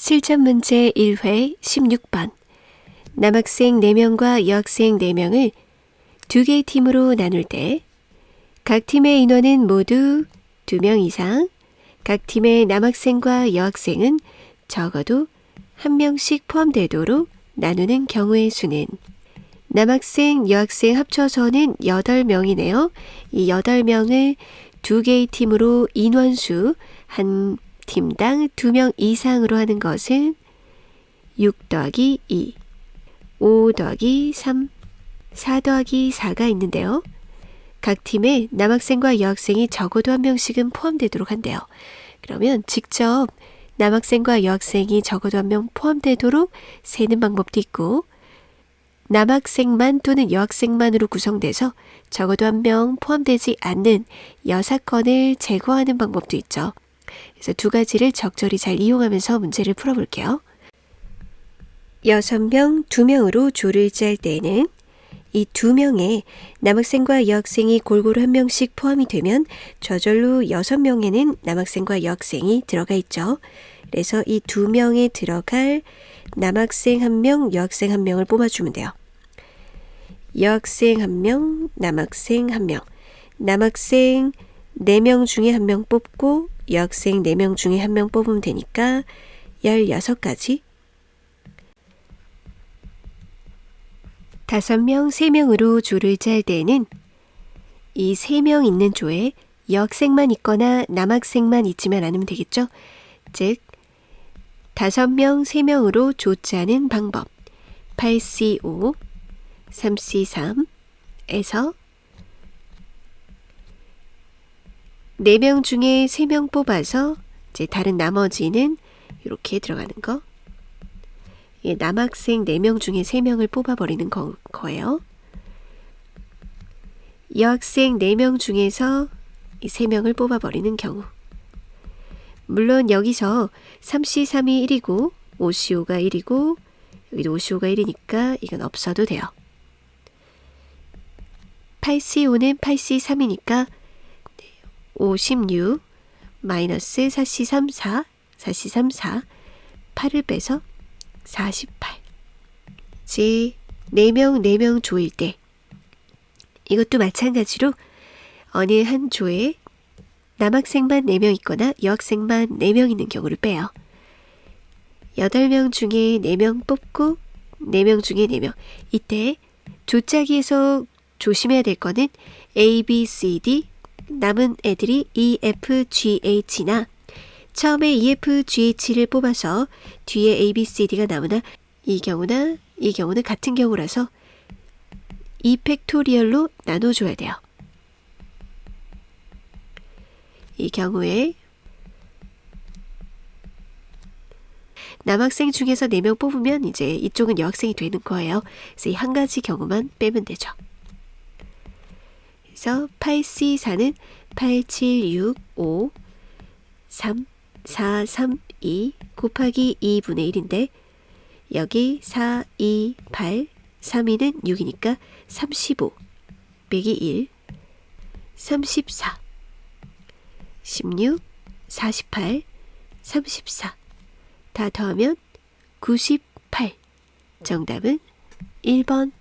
실전 문제 1회 16번. 남학생 4명과 여학생 4명을 두 개의 팀으로 나눌 때 각 팀의 인원은 모두 2명 이상, 각 팀의 남학생과 여학생은 적어도 한 명씩 포함되도록 나누는 경우의 수는 남학생, 여학생 합쳐서는 8명이네요. 이 8명을 두 개의 팀으로 인원수 한 팀당 2명 이상으로 하는 것은 6 더하기 2, 5 더하기 3, 4 더하기 4가 있는데요. 각 팀에 남학생과 여학생이 적어도 한 명씩은 포함되도록 한대요. 그러면 직접 남학생과 여학생이 적어도 한 명 포함되도록 세는 방법도 있고 남학생만 또는 여학생만으로 구성돼서 적어도 한 명 포함되지 않는 여사건을 제거하는 방법도 있죠. 그래서 두 가지를 적절히 잘 이용하면서 문제를 풀어볼게요. 여섯 명, 두 명으로 조를 짤 때에는 이 두 명에 남학생과 여학생이 골고루 한 명씩 포함이 되면 저절로 여섯 명에는 남학생과 여학생이 들어가 있죠. 그래서 이 두 명에 들어갈 남학생 한 명, 여학생 한 명을 뽑아주면 돼요. 여학생 한 명, 남학생 한 명. 남학생 네 명 중에 한 명 뽑고 여학생 네 명 중에 한 명 뽑으면 되니까 16가지. 다섯 명, 세 명으로 조를 짤 때는 이 세 명 있는 조에 여학생만 있거나 남학생만 있지만 않으면 되겠죠? 즉, 다섯 명, 세 명으로 조 짜는 방법. 8C5, 3C3에서 4명 중에 3명 뽑아서 이제 다른 나머지는 이렇게 들어가는 거. 예, 남학생 4명 중에 3명을 뽑아버리는 거, 거예요. 여학생 4명 중에서 이 3명을 뽑아버리는 경우. 물론 여기서 3C3이 1이고 5CO5가 1이고 여기도 5CO5가 1이니까 이건 없어도 돼요. 8C5는 8C3이니까 56 마이너스 4C34 4C34 8을 빼서 48 이제 4명 4명 조일 때 이것도 마찬가지로 어느 한 조에 남학생만 4명 있거나 여학생만 4명 있는 경우를 빼요. 8명 중에 4명 뽑고 4명 중에 4명. 이때 조짜기에서 조심해야 될 거는 A, B, C, D 남은 애들이 E, F, G, H나 처음에 E, F, G, H를 뽑아서 뒤에 A, B, C, D가 나오나 이 경우나 이 경우는 같은 경우라서 이 팩토리얼로 나눠줘야 돼요. 이 경우에 남학생 중에서 4명 뽑으면 이제 이쪽은 여학생이 되는 거예요. 그래서 이 한 가지 경우만 빼면 되죠. 그래서 8C4는 8, 7, 6, 5, 3, 4, 3, 2 곱하기 2분의 1인데 여기 4, 2, 8, 3, 2는 6이니까 35 빼기 1, 34, 16, 48, 34 다 더하면 98 정답은 1번